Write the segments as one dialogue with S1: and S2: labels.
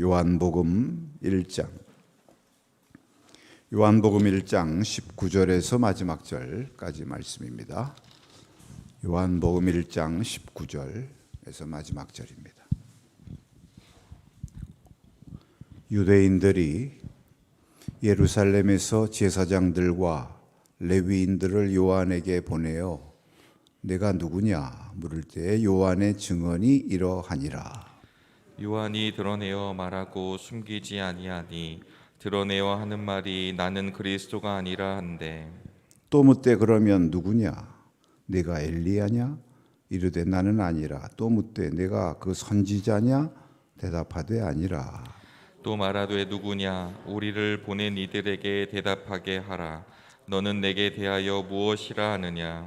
S1: 요한복음 1장 요한복음 1장 19절에서 마지막 절까지 말씀입니다. 요한복음 1장 19절에서 마지막 절입니다. 유대인들이 예루살렘에서 제사장들과 레위인들을 요한에게 보내어 내가 누구냐 물을 때 요한의 증언이 이러하니라.
S2: 요한이 드러내어 말하고 숨기지 아니하니 드러내어 하는 말이 나는 그리스도가 아니라 한데
S1: 또 묻되 그러면 누구냐? 내가 엘리야냐? 이르되 나는 아니라. 또 묻되 내가 그 선지자냐? 대답하되 아니라.
S2: 또 말하되 누구냐 우리를 보낸 이들에게 대답하게 하라 너는 내게 대하여 무엇이라 하느냐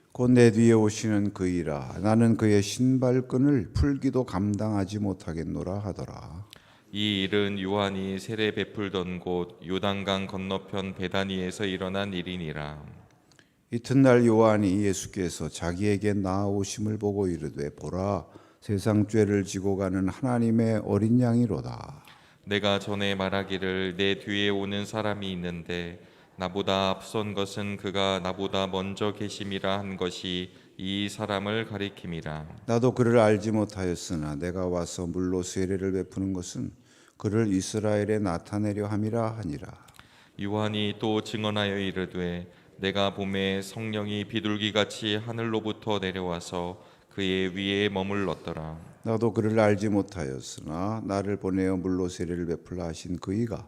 S1: 곧 내 뒤에 오시는 그이라. 나는 그의 신발끈을 풀기도 감당하지 못하겠노라 하더라.
S2: 이 일은 요한이 세례 베풀던 곳 요단강 건너편 베다니에서 일어난 일이니라.
S1: 이튿날 요한이 예수께서 자기에게 나아오심을 보고 이르되 보라 세상 죄를 지고 가는 하나님의 어린 양이로다.
S2: 내가 전에 말하기를 내 뒤에 오는 사람이 있는데 나보다 앞선 것은 그가 나보다 먼저 계심이라 한 것이 이 사람을 가리킴이라.
S1: 나도 그를 알지 못하였으나 내가 와서 물로 세례를 베푸는 것은 그를 이스라엘에 나타내려 함이라 하니라.
S2: 요한이 또 증언하여 이르되 내가 봄에 성령이 비둘기 같이 하늘로부터 내려와서 그의 위에 머물렀더라.
S1: 나도 그를 알지 못하였으나 나를 보내어 물로 세례를 베풀라 하신 그이가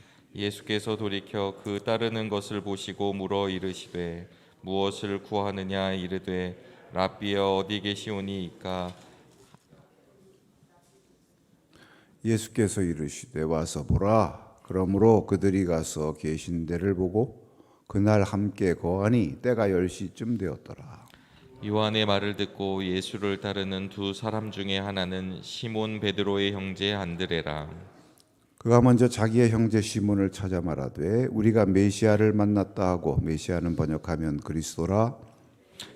S2: 예수께서 돌이켜 그 따르는 것을 보시고 물어 이르시되 무엇을 구하느냐 이르되 랍비여 어디 계시오니이까?
S1: 예수께서 이르시되 와서 보라. 그러므로 그들이 가서 계신 데를 보고 그날 함께 거하니 때가 10시쯤 되었더라.
S2: 요한의 말을 듣고 예수를 따르는 두 사람 중에 하나는 시몬 베드로의 형제 안드레라
S1: 그가 먼저 자기의 형제 시몬을 찾아 말하되 우리가 메시아를 만났다 하고 메시아는 번역하면 그리스도라.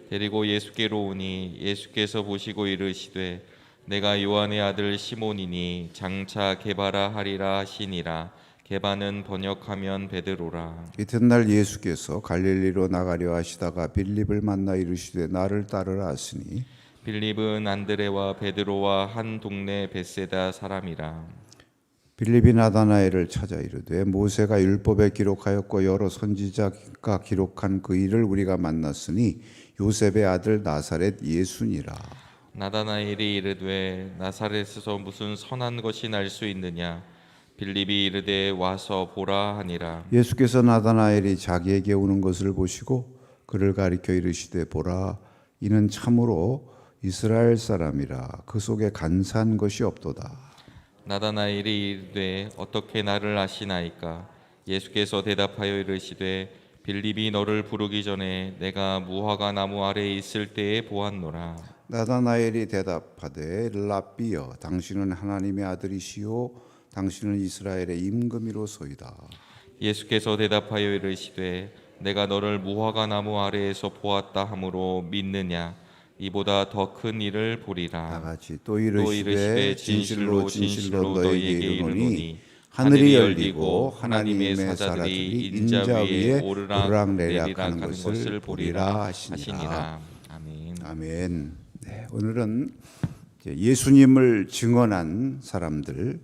S2: 데리고 예수께로 오니 예수께서 보시고 이르시되 내가 요한의 아들 시몬이니 장차 게바라 하리라 하시니라. 게바는 번역하면 베드로라.
S1: 이튿날 예수께서 갈릴리로 나가려 하시다가 빌립을 만나 이르시되 나를 따르라 하시니.
S2: 빌립은 안드레와 베드로와 한 동네 베세다 사람이라
S1: 빌립이 나다나엘을 찾아 이르되 모세가 율법에 기록하였고 여러 선지자가 기록한 그 일을 우리가 만났으니 요셉의 아들 나사렛 예수니라.
S2: 나다나엘이 이르되 나사렛에서 무슨 선한 것이 날 수 있느냐? 빌립이 이르되 와서 보라 하니라.
S1: 예수께서 나다나엘이 자기에게 오는 것을 보시고 그를 가리켜 이르시되 보라 이는 참으로 이스라엘 사람이라. 그 속에 간사한 것이 없도다
S2: 나다나엘이 이르되 어떻게 나를 아시나이까? 예수께서 대답하여 이르시되 빌립이 너를 부르기 전에 내가 무화과 나무 아래에 있을 때에 보았노라.
S1: 나다나엘이 대답하되 랍비여 당신은 하나님의 아들이시요 당신은 이스라엘의 임금이로소이다.
S2: 예수께서 대답하여 이르시되 내가 너를 무화과 나무 아래에서 보았다 하므로 믿느냐 이보다 더 큰 일을
S1: 다
S2: 보리라
S1: 같이
S2: 또또
S1: 이르시되 진실로 진실로 너희에게 이르노니 하늘이 열리고 하나님의 사자들이 인자 위에 오르락 내리락 하는 것을 보리라 하시니라
S2: 아멘
S1: 아멘. 네, 오늘은 예수님을 증언한 사람들,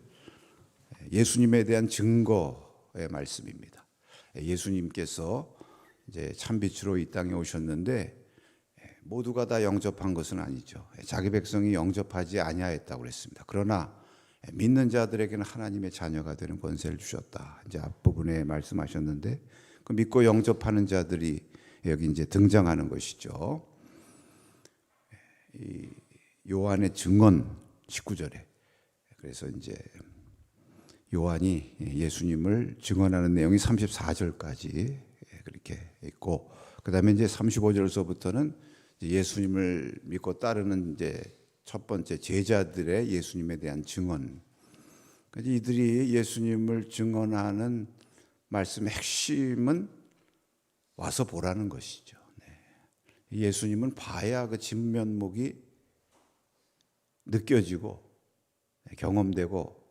S1: 예수님에 대한 증거의 말씀입니다. 예수님께서 이제 참빛으로 이 땅에 오셨는데 예, 모두가 다 영접한 것은 아니죠. 예, 자기 백성이 영접하지 아니하였다고 그랬습니다. 그러나 예, 믿는 자들에게는 하나님의 자녀가 되는 권세를 주셨다. 이제 앞부분에 말씀하셨는데 그 믿고 영접하는 자들이 여기 이제 등장하는 것이죠. 이 요한의 증언 19절에 그래서 이제 요한이 예수님을 증언하는 내용이 34절까지 그렇게 있고 그다음에 이제 35절서부터는 예수님을 믿고 따르는 이제 첫 번째 제자들의 예수님에 대한 증언. 이들이 예수님을 증언하는 말씀의 핵심은 와서 보라는 것이죠. 네. 예수님은 봐야 그 진면목이 느껴지고 경험되고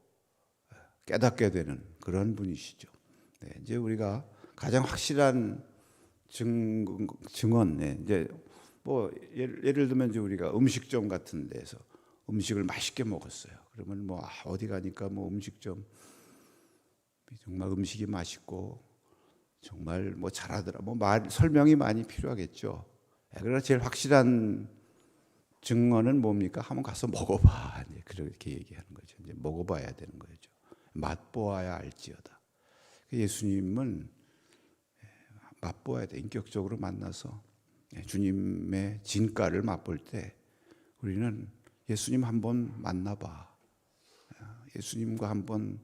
S1: 깨닫게 되는 그런 분이시죠. 네, 이제 우리가 가장 확실한 증, 증언, 네, 이제 뭐 예를, 예를 들면 우리가 음식점 같은 데서 음식을 맛있게 먹었어요. 그러면 뭐 아, 어디 가니까 뭐 음식점 정말 음식이 맛있고 정말 뭐 잘하더라. 뭐 말, 설명이 많이 필요하겠죠. 네, 그러나 제일 확실한 증언은 뭡니까? 한번 가서 먹어봐. 이제 그렇게 얘기하는 거죠. 이제 먹어봐야 되는 거죠. 맛보아야 알지어다. 예수님은 맛보아야 돼. 인격적으로 만나서 주님의 진가를 맛볼 때 우리는 예수님 한번 만나봐. 예수님과 한번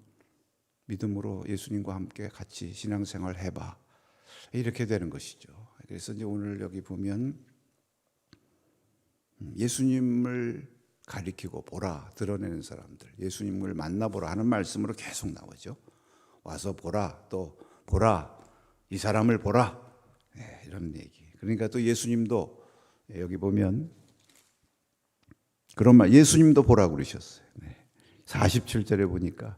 S1: 믿음으로 예수님과 함께 같이 신앙생활 해봐. 이렇게 되는 것이죠. 그래서 이제 오늘 여기 보면 예수님을 가리키고 보라 드러내는 사람들, 예수님을 만나보라 하는 말씀으로 계속 나오죠. 와서 보라 또 보라 이 사람을 보라 네, 이런 얘기. 그러니까 또 예수님도 여기 보면 그런 말 예수님도 보라 그러셨어요. 네. 47절에 보니까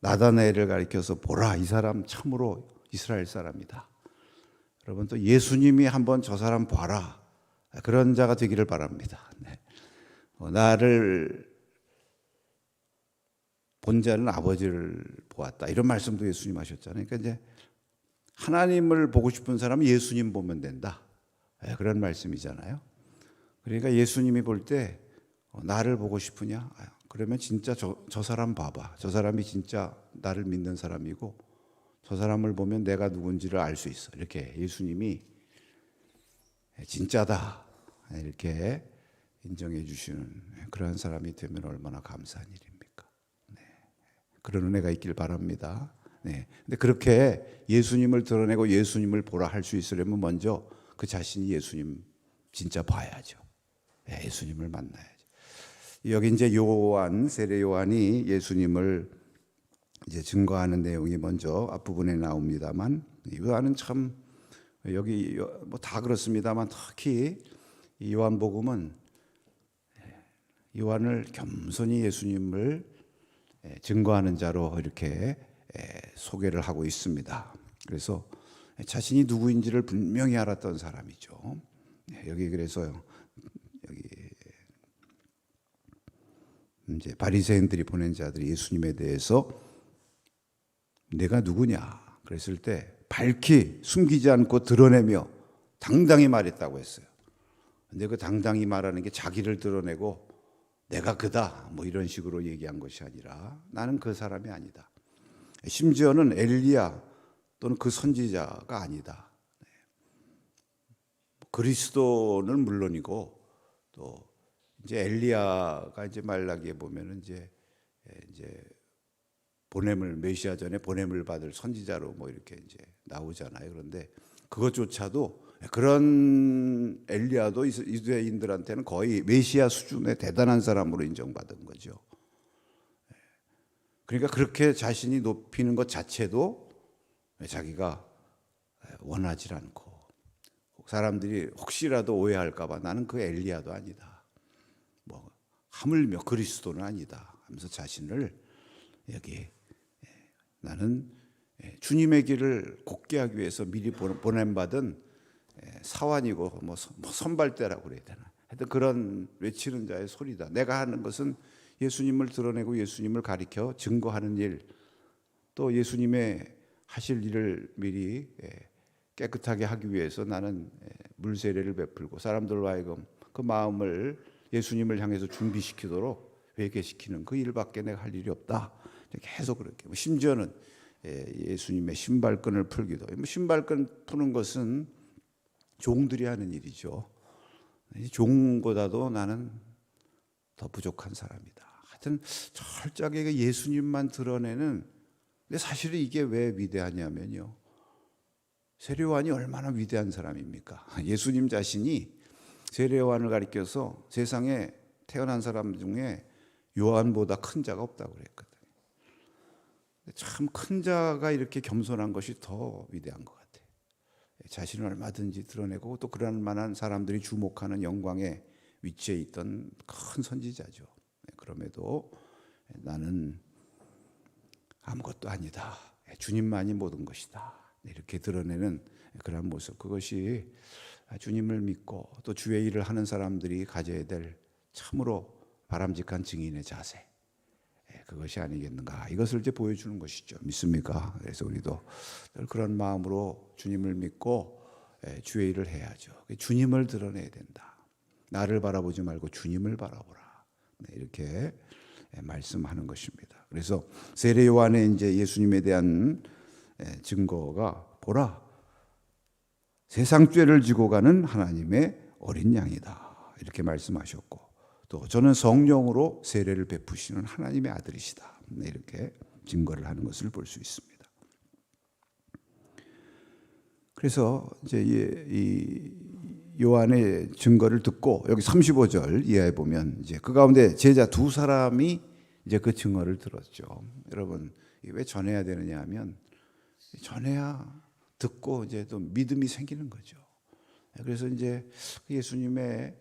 S1: 나다나엘을 가리켜서 보라 이 사람 참으로 이스라엘 사람이다. 여러분 또 예수님이 한번 저 사람 봐라 그런 자가 되기를 바랍니다. 네. 어, 나를 본 자는 아버지를 보았다. 이런 말씀도 예수님 하셨잖아요. 그러니까 이제 하나님을 보고 싶은 사람은 예수님 보면 된다. 네, 그런 말씀이잖아요. 그러니까 예수님이 볼때 어, 나를 보고 싶으냐? 아, 그러면 진짜 저, 저 사람 봐봐. 저 사람이 진짜 나를 믿는 사람이고 저 사람을 보면 내가 누군지를 알 수 있어. 이렇게 예수님이 진짜다. 이렇게 인정해 주시는 그런 사람이 되면 얼마나 감사한 일입니까? 네. 그런 은혜가 있길 바랍니다. 네. 근데 그렇게 예수님을 드러내고 예수님을 보라 할 수 있으려면 먼저 그 자신이 예수님 진짜 봐야죠. 네, 예수님을 만나야죠. 여기 이제 요한 세례 요한이 예수님을 이제 증거하는 내용이 먼저 앞부분에 나옵니다만 요한은 참 여기 뭐 다 그렇습니다만 특히 이 요한복음은 요한을 겸손히 예수님을 증거하는 자로 이렇게 소개를 하고 있습니다. 그래서 자신이 누구인지를 분명히 알았던 사람이죠. 여기 그래서 여기 이제 바리새인들이 보낸 자들이 예수님에 대해서 내가 누구냐 그랬을 때 밝히 숨기지 않고 드러내며 당당히 말했다고 했어요. 근데 그 당당히 말하는 게 자기를 드러내고 내가 그다 뭐 이런 식으로 얘기한 것이 아니라 나는 그 사람이 아니다. 심지어는 엘리야 또는 그 선지자가 아니다. 그리스도는 물론이고 또 이제 엘리야가 이제 말라기에 보면은 이제 이제 보냄을 메시아 전에 보냄을 받을 선지자로 뭐 이렇게 이제 나오잖아요. 그런데 그것조차도 그런 엘리야도 이스라엘인들한테는 거의 메시아 수준의 대단한 사람으로 인정받은 거죠. 그러니까 그렇게 자신이 높이는 것 자체도 자기가 원하지 않고 사람들이 혹시라도 오해할까봐 나는 그 엘리야도 아니다. 뭐 하물며 그리스도는 아니다. 하면서 자신을 여기 나는 주님의 길을 곱게 하기 위해서 미리 보냄 받은 사환이고 뭐 선발대라고 그래야 되나. 하여튼 그런 외치는 자의 소리다. 내가 하는 것은 예수님을 드러내고 예수님을 가리켜 증거하는 일, 또 예수님의 하실 일을 미리 깨끗하게 하기 위해서 나는 예, 물 세례를 베풀고 사람들로 하여금 그 마음을 예수님을 향해서 준비시키도록 회개시키는 그 일밖에 내가 할 일이 없다. 계속 그렇게. 뭐 심지어는 예, 예수님의 신발끈을 풀기도. 뭐 신발끈 푸는 것은 종들이 하는 일이죠. 이 종보다도 나는 더 부족한 사람이다. 하여튼 철저하게 예수님만 드러내는 근데 사실은 이게 왜 위대하냐면요. 세례요한이 얼마나 위대한 사람입니까? 예수님 자신이 세례요한을 가리켜서 세상에 태어난 사람 중에 요한보다 큰 자가 없다고 그랬거든요. 참 큰 자가 이렇게 겸손한 것이 더 위대한 것 같아요. 자신을 얼마든지 드러내고 또 그럴 만한 사람들이 주목하는 영광의 위치에 있던 큰 선지자죠. 그럼에도 나는 아무것도 아니다. 주님만이 모든 것이다. 이렇게 드러내는 그런 모습. 그것이 주님을 믿고 또 주의 일을 하는 사람들이 가져야 될 참으로 바람직한 증인의 자세. 그것이 아니겠는가. 이것을 이제 보여주는 것이죠. 믿습니까? 그래서 우리도 늘 그런 마음으로 주님을 믿고 주의 일을 해야죠. 주님을 드러내야 된다. 나를 바라보지 말고 주님을 바라보라. 네, 이렇게 말씀하는 것입니다. 그래서 세례 요한의 이제 예수님에 대한 증거가 보라. 세상 죄를 지고 가는 하나님의 어린 양이다. 이렇게 말씀하셨고 또 저는 성령으로 세례를 베푸시는 하나님의 아들이시다. 네, 이렇게 증거를 하는 것을 볼 수 있습니다. 그래서 이제 이 요한의 증거를 듣고 여기 35절 이하에 보면 이제 그 가운데 제자 두 사람이 이제 그 증거를 들었죠. 여러분 왜 전해야 되느냐 하면 전해야 듣고 이제 또 믿음이 생기는 거죠. 그래서 이제 예수님의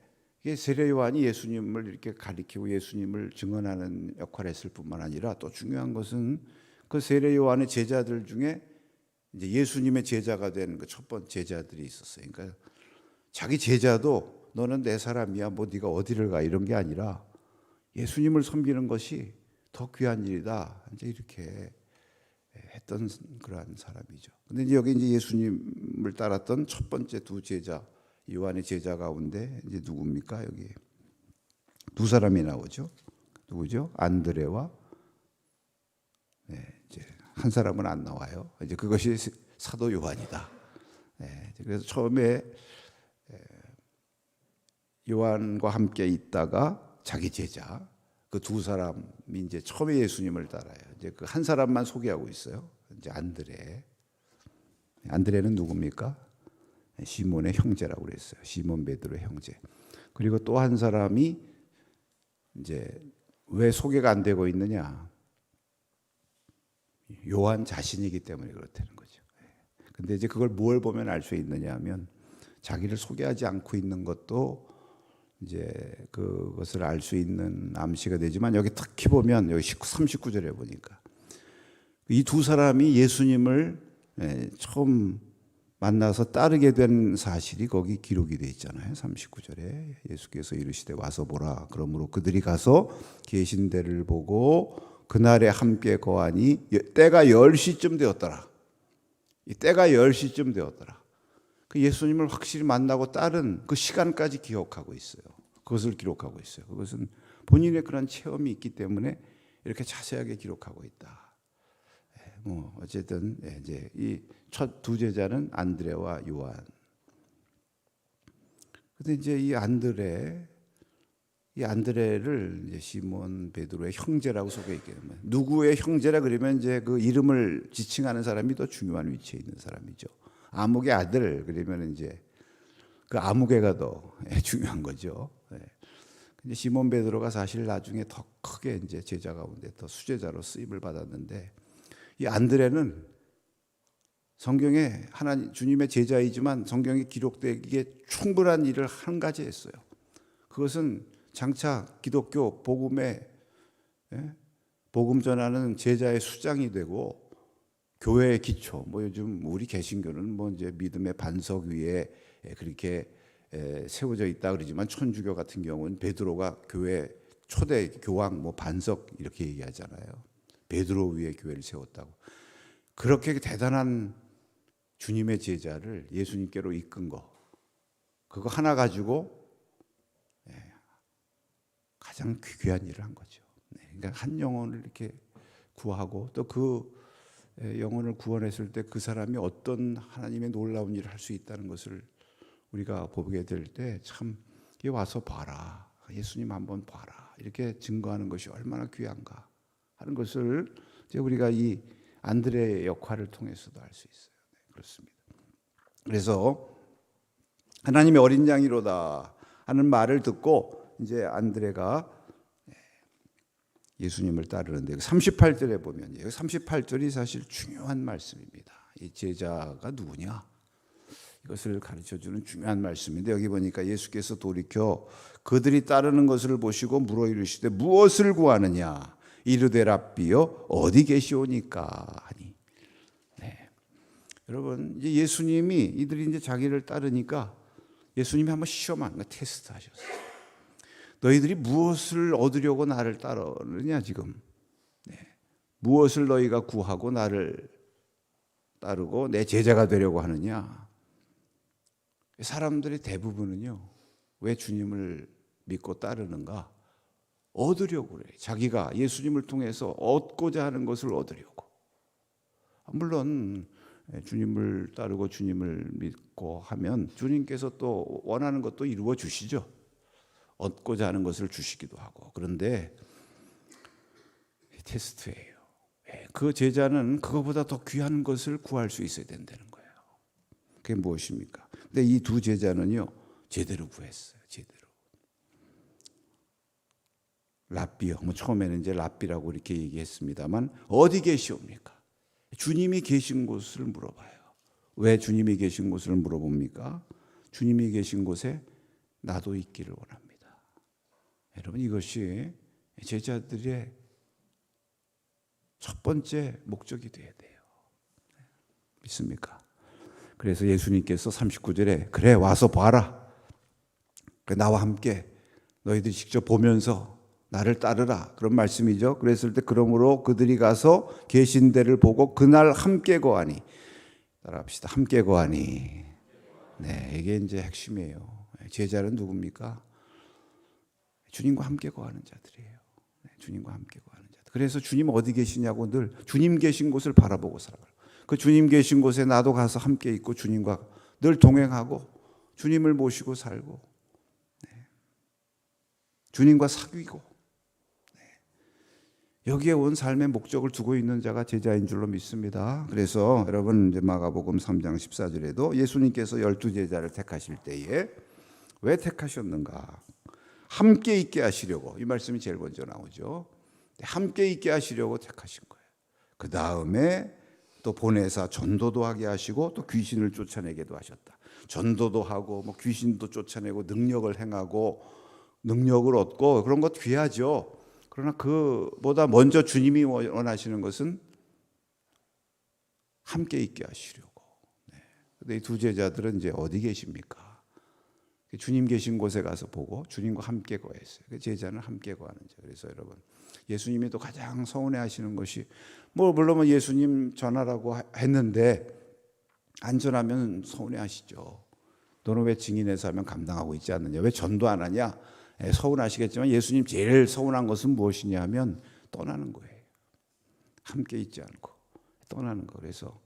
S1: 세례 요한이 예수님을 이렇게 가리키고 예수님을 증언하는 역할을 했을 뿐만 아니라 또 중요한 것은 그 세례 요한의 제자들 중에 이제 예수님의 제자가 된그첫 번째 제자들이 있었어요. 그러니까 자기 제자도 너는 내 사람이야. 뭐 네가 어디를 가 이런 게 아니라 예수님을 섬기는 것이 더 귀한 일이다. 이제 이렇게 했던 그러한 사람이죠. 근데 이제 여기 이제 예수님을 따랐던 첫 번째 두 제자 요한의 제자 가운데 이제 누굽니까? 여기 두 사람이 나오죠. 누구죠? 안드레와 네, 이제 한 사람은 안 나와요. 이제 그것이 사도 요한이다. 네, 그래서 처음에 요한과 함께 있다가 자기 제자 그 두 사람이 이제 처음에 예수님을 따라요. 이제 그 한 사람만 소개하고 있어요. 이제 안드레. 안드레는 누굽니까? 시몬의 형제라고 그랬어요. 시몬 베드로의 형제. 그리고 또 한 사람이 이제 왜 소개가 안 되고 있느냐? 요한 자신이기 때문에 그렇다는 거죠. 근데 이제 그걸 뭘 보면 알 수 있느냐 하면 자기를 소개하지 않고 있는 것도 이제 그것을 알 수 있는 암시가 되지만 여기 특히 보면 여기 19, 39절에 보니까 이 두 사람이 예수님을 예, 처음 만나서 따르게 된 사실이 거기 기록이 돼 있잖아요. 39절에 예수께서 이르시되 와서 보라. 그러므로 그들이 가서 계신 데를 보고 그날에 함께 거하니 때가 10시쯤 되었더라. 이 때가 10시쯤 되었더라. 그 예수님을 확실히 만나고 따른 그 시간까지 기억하고 있어요. 그것을 기록하고 있어요. 그것은 본인의 그런 체험이 있기 때문에 이렇게 자세하게 기록하고 있다. 뭐 어쨌든 이제 이 첫 두 제자는 안드레와 요한. 근데 이제 이 안드레 이 안드레를 이제 시몬 베드로의 형제라고 때문에 누구의 형제라 그러면 이제 그 이름을 지칭하는 사람이 더 중요한 위치에 있는 사람이죠. 아무개 아들 그러면 이제 그 아무개가 더 중요한 거죠. 시몬 베드로가 사실 나중에 더 크게 이제 제자 가운데 더 수제자로 쓰임을 받았는데 이 안드레는 성경에 하나님 주님의 제자이지만 성경에 기록되기에 충분한 일을 한 가지 했어요. 그것은 장차 기독교 복음의 복음 전하는 제자의 수장이 되고 교회의 기초, 뭐 요즘 우리 개신교는 뭐 이제 믿음의 반석 위에 그렇게 세워져 있다 그러지만 천주교 같은 경우는 베드로가 교회 초대 교황 뭐 반석 이렇게 얘기하잖아요. 베드로 위에 교회를 세웠다고. 그렇게 대단한 주님의 제자를 예수님께로 이끈 거 그거 하나 가지고 예, 가장 귀한 일을 한 거죠. 네, 그러니까 한 영혼을 이렇게 구하고 또 그 영혼을 구원했을 때 그 사람이 어떤 하나님의 놀라운 일을 할 수 있다는 것을 우리가 보게 될 때 참 와서 봐라 예수님 한번 봐라 이렇게 증거하는 것이 얼마나 귀한가 하는 것을 이제 우리가 이 안드레의 역할을 통해서도 알 수 있어요. 네, 그렇습니다. 그래서 하나님의 어린 양이로다 하는 말을 듣고 이제 안드레가 예수님을 따르는데 38절에 보면 38절이 사실 중요한 말씀입니다. 이 제자가 누구냐? 이것을 가르쳐 주는 중요한 말씀인데 여기 보니까 예수께서 돌이켜 그들이 따르는 것을 보시고 물어 이르시되 무엇을 구하느냐? 이르되 랍비여 어디 계시오니까 하니. 네. 여러분 이제 예수님이 이들이 이제 자기를 따르니까 예수님이 한번 시험한 거 테스트 하셨어요. 너희들이 무엇을 얻으려고 나를 따르느냐 지금 네. 무엇을 너희가 구하고 나를 따르고 내 제자가 되려고 하느냐 사람들의 대부분은요 왜 주님을 믿고 따르는가 얻으려고 그래 자기가 예수님을 통해서 얻고자 하는 것을 얻으려고 물론 주님을 따르고 주님을 믿고 하면 주님께서 또 원하는 것도 이루어 주시죠. 얻고자 하는 것을 주시기도 하고 그런데 테스트예요. 예, 그 제자는 그거보다 더 귀한 것을 구할 수 있어야 된다는 거예요. 그게 무엇입니까? 근데 이 두 제자는요 제대로 구했어요. 제대로. 랍비요. 뭐 처음에는 이제 랍비라고 이렇게 얘기했습니다만 어디 계시옵니까? 주님이 계신 곳을 물어봐요. 왜 주님이 계신 곳을 물어봅니까? 주님이 계신 곳에 나도 있기를 원합니다. 여러분 이것이 제자들의 첫 번째 목적이 돼야 돼요. 믿습니까? 그래서 예수님께서 39절에 그래 와서 봐라. 나와 함께 너희들이 직접 보면서 나를 따르라 그런 말씀이죠. 그랬을 때 그러므로 그들이 가서 계신 데를 보고 그날 함께 거하니 따라합시다. 함께 거하니 네 이게 이제 핵심이에요. 제자는 누굽니까? 주님과 함께 거하는 자들이에요. 네, 주님과 함께 거하는 자들. 그래서 주님 어디 계시냐고 늘 주님 계신 곳을 바라보고 살아가요. 그 주님 계신 곳에 나도 가서 함께 있고 주님과 늘 동행하고 주님을 모시고 살고 네. 주님과 사귀고 네. 여기에 온 삶의 목적을 두고 있는 자가 제자인 줄로 믿습니다. 그래서 여러분 이제 마가복음 3장 14절에도 예수님께서 열두 제자를 택하실 때에 왜 택하셨는가? 함께 있게 하시려고 이 말씀이 제일 먼저 나오죠. 함께 있게 하시려고 택하신 거예요. 그 다음에 또 보내사 전도도 하게 하시고 또 귀신을 쫓아내게도 하셨다. 전도도 하고 뭐 귀신도 쫓아내고 능력을 행하고 능력을 얻고 그런 것 귀하죠. 그러나 그보다 먼저 주님이 원하시는 것은 함께 있게 하시려고. 네. 근데 이 두 제자들은 이제 어디 계십니까? 주님 계신 곳에 가서 보고 주님과 함께 거했어요. 그 제자는 함께 거하는 자. 그래서 여러분 예수님이 또 가장 서운해 하시는 것이 뭐 물론 뭐 예수님 전하라고 했는데 안 전하면 서운해 하시죠. 너는 왜 증인해서 하면 감당하고 있지 않느냐? 왜 전도 안 하냐? 예, 서운하시겠지만 예수님 제일 서운한 것은 무엇이냐 하면 떠나는 거예요. 함께 있지 않고 떠나는 거. 그래서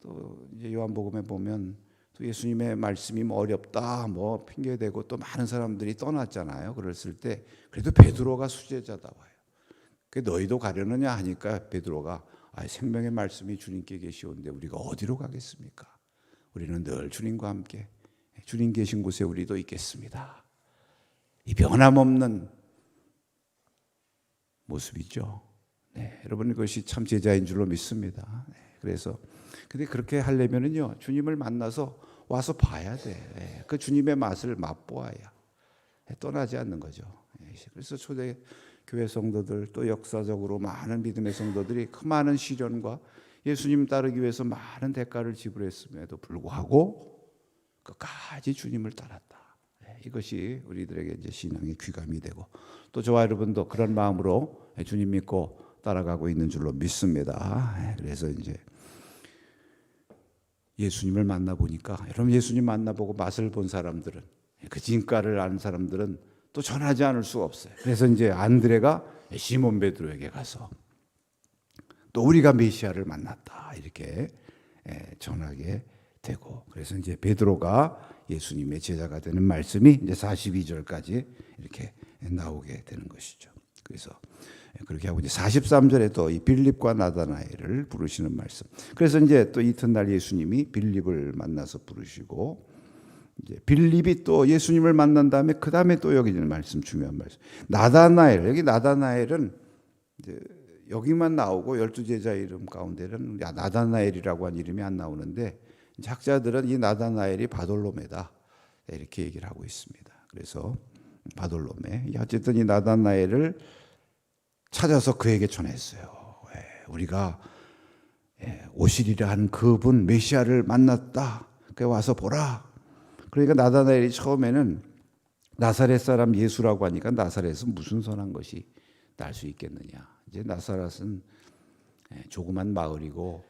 S1: 또 요한복음에 보면 또 예수님의 말씀이 뭐 어렵다 뭐 핑계 대고 또 많은 사람들이 떠났잖아요. 그랬을 때 그래도 베드로가 수제자다 와요. 그 너희도 가려느냐 하니까 베드로가 아, 생명의 말씀이 주님께 계시온데 우리가 어디로 가겠습니까? 우리는 늘 주님과 함께 주님 계신 곳에 우리도 있겠습니다. 이 변함없는 모습이죠. 네, 여러분 이것이 참 제자인 줄로 믿습니다. 네, 그래서 근데 그렇게 하려면은요 주님을 만나서 와서 봐야 돼. 네, 그 주님의 맛을 맛보아야 떠나지 않는 거죠. 네, 그래서 초대 교회 성도들 또 역사적으로 많은 믿음의 성도들이 그 많은 시련과 예수님 따르기 위해서 많은 대가를 지불했음에도 불구하고 끝까지 주님을 따랐다. 네, 이것이 우리들에게 이제 신앙의 귀감이 되고 또 저와 여러분도 그런 마음으로 주님 믿고 따라가고 있는 줄로 믿습니다. 네, 그래서 이제 예수님을 만나 보니까 여러분 예수님 만나보고 맛을 본 사람들은 그 진가를 아는 사람들은 또 전하지 않을 수가 없어요. 그래서 이제 안드레가 시몬 베드로에게 가서 또 우리가 메시아를 만났다 이렇게 예, 전하게 되고 그래서 이제 베드로가 예수님의 제자가 되는 말씀이 이제 42절까지 이렇게 나오게 되는 것이죠. 그래서 그렇게 하고 이제 43절에 또 이 빌립과 나다나엘을 부르시는 말씀. 그래서 이제 또 이튿날 예수님이 빌립을 만나서 부르시고 이제 빌립이 또 예수님을 만난 다음에 그 다음에 또 여기 있는 말씀 중요한 말씀. 나다나엘 여기 나다나엘은 이제 여기만 나오고 열두 제자 이름 가운데는 야, 나다나엘이라고 한 이름이 안 나오는데 학자들은 이 나다나엘이 바돌로메다 이렇게 얘기를 하고 있습니다. 그래서 바돌로메 어쨌든 이 나다나엘을 찾아서 그에게 전했어요. 예, 우리가 예, 오시리라 한 그분 메시아를 만났다. 그 와서 보라. 그러니까 나다나엘이 처음에는 나사렛 사람 예수라고 하니까 나사렛은 무슨 선한 것이 날 수 있겠느냐. 이제 나사렛은 예, 조그만 마을이고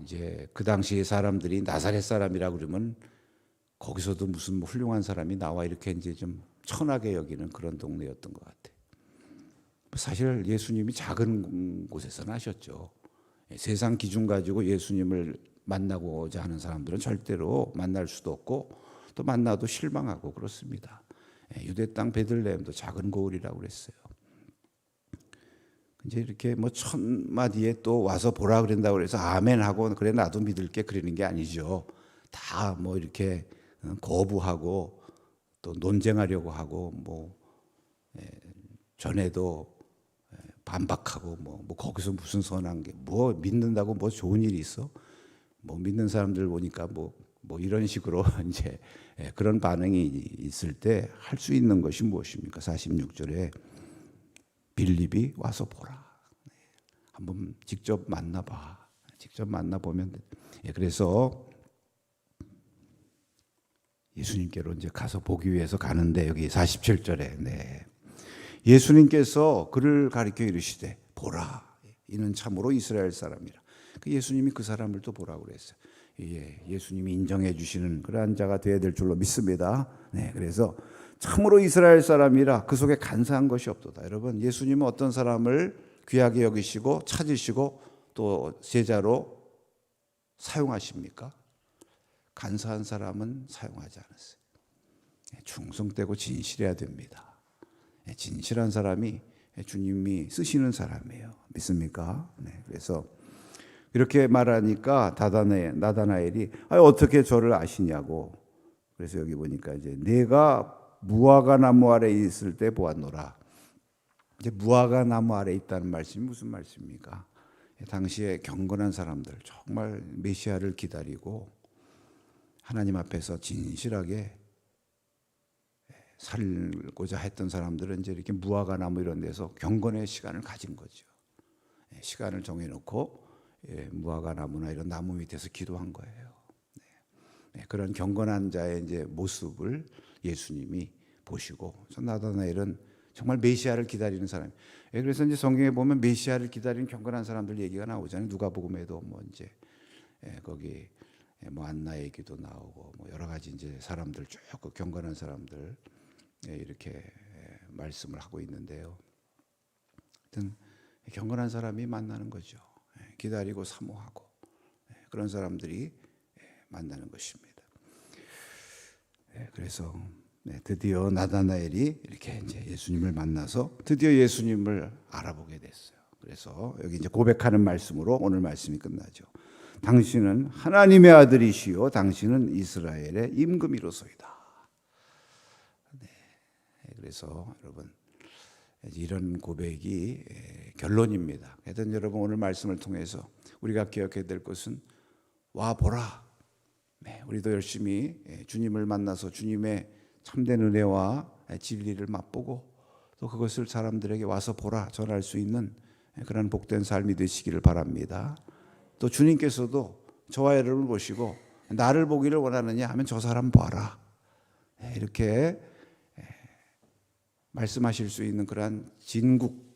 S1: 이제 그 당시에 사람들이 나사렛 사람이라 그러면 거기서도 무슨 뭐 훌륭한 사람이 나와 이렇게 이제 좀 천하게 여기는 그런 동네였던 것 같아요. 사실 예수님이 작은 곳에서 나셨죠. 예, 세상 기준 가지고 예수님을 만나고자 하는 사람들은 절대로 만날 수도 없고 또 만나도 실망하고 그렇습니다. 예, 유대 땅 베들레헴도 작은 고을이라고 그랬어요. 이제 이렇게 뭐천 마디에 또 와서 보라 그런다고 그래서 아멘 하고 그래 나도 믿을게 그러는 게 아니죠. 다 뭐 이렇게 어, 거부하고 또 논쟁하려고 하고 뭐 예, 전에도 예, 반박하고 뭐, 뭐 거기서 무슨 선한 게 뭐 믿는다고 뭐 좋은 일이 있어? 뭐 믿는 사람들 보니까 뭐, 뭐 이런 식으로 이제 예, 그런 반응이 있을 때 할 수 있는 것이 무엇입니까? 46절에 빌립이 와서 보라. 네, 한번 직접 만나봐. 직접 만나보면 돼. 예, 그래서 예수님께로 이제 가서 보기 위해서 가는데 여기 47절에 네. 예수님께서 그를 가리켜 이르시되 보라 이는 참으로 이스라엘 사람이라. 그 예수님이 그 사람을 또 보라고 그랬어요. 예, 예수님이 인정해 주시는 그러한 자가 되어야 될 줄로 믿습니다. 네, 그래서 참으로 이스라엘 사람이라 그 속에 간사한 것이 없도다. 여러분, 예수님은 어떤 사람을 귀하게 여기시고 찾으시고 또 제자로 사용하십니까? 간사한 사람은 사용하지 않았어요. 예, 충성되고 진실해야 됩니다. 예, 진실한 사람이 주님이 쓰시는 사람이에요. 믿습니까? 네, 그래서 이렇게 말하니까 다다네 나다나엘이 아, 어떻게 저를 아시냐고. 그래서 여기 보니까 이제 내가 무화과 나무 아래 있을 때 보았노라. 이제 무화과 나무 아래 있다는 말씀이 무슨 말씀입니까? 당시에 경건한 사람들 정말 메시아를 기다리고 하나님 앞에서 진실하게 살고자 했던 사람들은 이제 이렇게 무화과 나무 이런 데서 경건의 시간을 가진 거죠. 시간을 정해놓고 예, 무화과 나무나 이런 나무 밑에서 기도한 거예요. 네. 네, 그런 경건한 자의 이제 모습을 예수님이 보시고 나다나엘은 정말 메시아를 기다리는 사람. 예, 그래서 이제 성경에 보면 메시아를 기다리는 경건한 사람들 얘기가 나오잖아요. 누가복음에도 뭐 이제 예, 거기 예, 뭐 안나 얘기도 나오고 뭐 여러 가지 이제 사람들 쭉 그 경건한 사람들 예, 이렇게 예, 말씀을 하고 있는데요. 하여튼 경건한 사람이 만나는 거죠. 예, 기다리고 사모하고 예, 그런 사람들이 예, 만나는 것입니다. 예, 그래서 네, 드디어 나다나엘이 이렇게 이제 예수님을 만나서 드디어 예수님을 알아보게 됐어요. 그래서 여기 이제 고백하는 말씀으로 오늘 말씀이 끝나죠. 당신은 하나님의 아들이시요 당신은 이스라엘의 임금이로소이다. 네, 그래서 여러분 이런 고백이 예, 결론입니다. 하여튼 여러분 오늘 말씀을 통해서 우리가 기억해야 될 것은 와 보라. 네, 우리도 열심히 예, 주님을 만나서 주님의 참된 은혜와 진리를 맛보고 또 그것을 사람들에게 와서 보라 전할 수 있는 그런 복된 삶이 되시기를 바랍니다. 또 주님께서도 저와 여러분을 보시고 나를 보기를 원하느냐 하면 저 사람 봐라. 예, 이렇게 말씀하실 수 있는 그러한 진국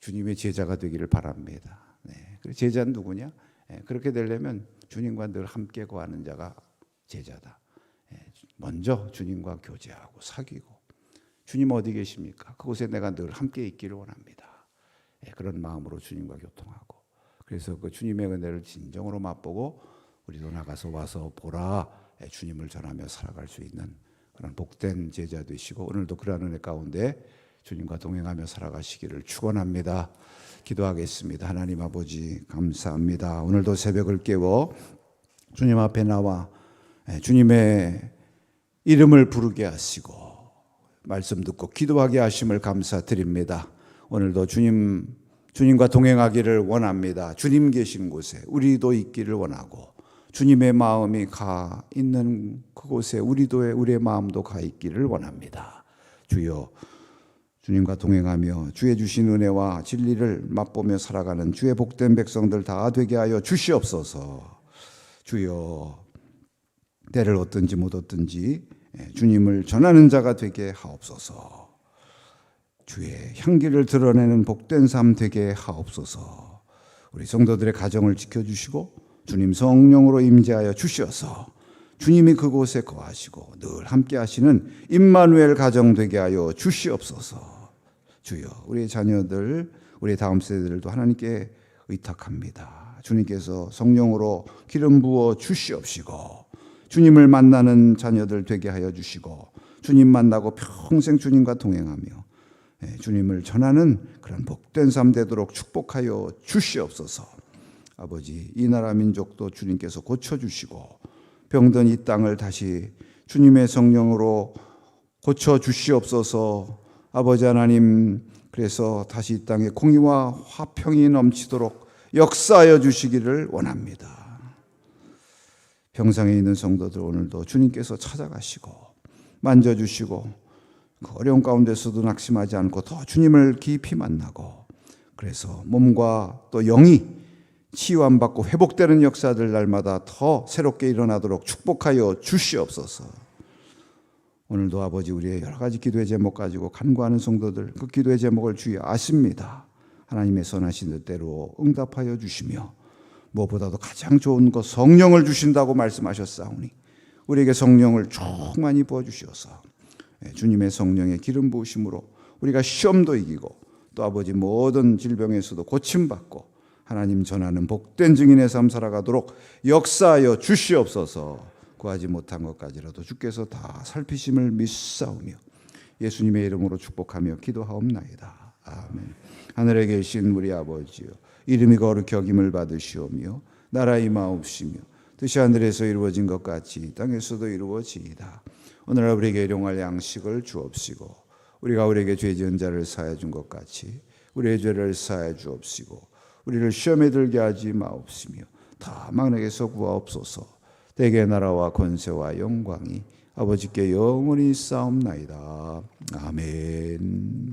S1: 주님의 제자가 되기를 바랍니다. 네. 제자는 누구냐? 예, 그렇게 되려면 주님과 늘 함께 거하는 자가 제자다. 예, 먼저 주님과 교제하고 사귀고 주님 어디 계십니까? 그곳에 내가 늘 함께 있기를 원합니다. 예, 그런 마음으로 주님과 교통하고 그래서 그 주님의 은혜를 진정으로 맛보고 우리도 나가서 와서 보라 예, 주님을 전하며 살아갈 수 있는 그런 복된 제자 되시고 오늘도 그러한 은혜 가운데 주님과 동행하며 살아가시기를 축원합니다. 기도하겠습니다. 하나님 아버지 감사합니다. 오늘도 새벽을 깨워 주님 앞에 나와 예, 주님의 이름을 부르게 하시고 말씀 듣고 기도하게 하심을 감사드립니다. 오늘도 주님 주님과 동행하기를 원합니다. 주님 계신 곳에 우리도 있기를 원하고 주님의 마음이 가 있는 그곳에 우리도 우리의 마음도 가 있기를 원합니다. 주여 주님과 동행하며 주의 주신 은혜와 진리를 맛보며 살아가는 주의 복된 백성들 다 되게 하여 주시옵소서. 주여 때를 얻든지 못 얻든지 예, 주님을 전하는 자가 되게 하옵소서. 주의 향기를 드러내는 복된 삶 되게 하옵소서. 우리 성도들의 가정을 지켜주시고 주님 성령으로 임재하여 주시어서 주님이 그곳에 거하시고 늘 함께 하시는 임마누엘 가정 되게 하여 주시옵소서. 주여 우리 자녀들 우리 다음 세대들도 하나님께 의탁합니다. 주님께서 성령으로 기름 부어 주시옵시고 주님을 만나는 자녀들 되게 하여 주시고 주님 만나고 평생 주님과 동행하며 예, 주님을 전하는 그런 복된 삶 되도록 축복하여 주시옵소서. 아버지 이 나라 민족도 주님께서 고쳐 주시고 병든 이 땅을 다시 주님의 성령으로 고쳐 주시옵소서. 아버지 하나님 그래서 다시 이 땅에 공의와 화평이 넘치도록 역사하여 주시기를 원합니다. 병상에 있는 성도들 오늘도 주님께서 찾아가시고 만져주시고 그 어려운 가운데서도 낙심하지 않고 더 주님을 깊이 만나고 그래서 몸과 또 영이 치유함받고 회복되는 역사들 날마다 더 새롭게 일어나도록 축복하여 주시옵소서. 오늘도 아버지 우리의 여러 가지 기도의 제목 가지고 간구하는 성도들 그 기도의 제목을 주여 아십니다. 하나님의 선하신 뜻대로 응답하여 주시며 무엇보다도 가장 좋은 것 성령을 주신다고 말씀하셨사오니 우리에게 성령을 충만히 부어 주시어서 예, 주님의 성령의 기름 부으심으로 우리가 시험도 이기고 또 아버지 모든 질병에서도 고침받고 하나님 전하는 복된 증인의 삶 살아가도록 역사하여 주시옵소서 구하지 못한 것까지라도 주께서 다 살피심을 믿사오며 예수님의 이름으로 축복하며 기도하옵나이다. 아멘. 하늘에 계신 우리 아버지여 이름이 거룩히 여김을 받으시오며 나라 임하옵시며 뜻이 하늘에서 이루어진 것 같이 땅에서도 이루어지이다. 오늘 우리에게 일용할 양식을 주옵시고 우리가 우리에게 죄 지은 자를 사해 준 것 같이 우리의 죄를 사해 주옵시고 우리를 시험에 들게 하지 마옵시며 다 망에게서 구하옵소서. 대개 나라와 권세와 영광이 아버지께 영원히 싸움나이다. 아멘.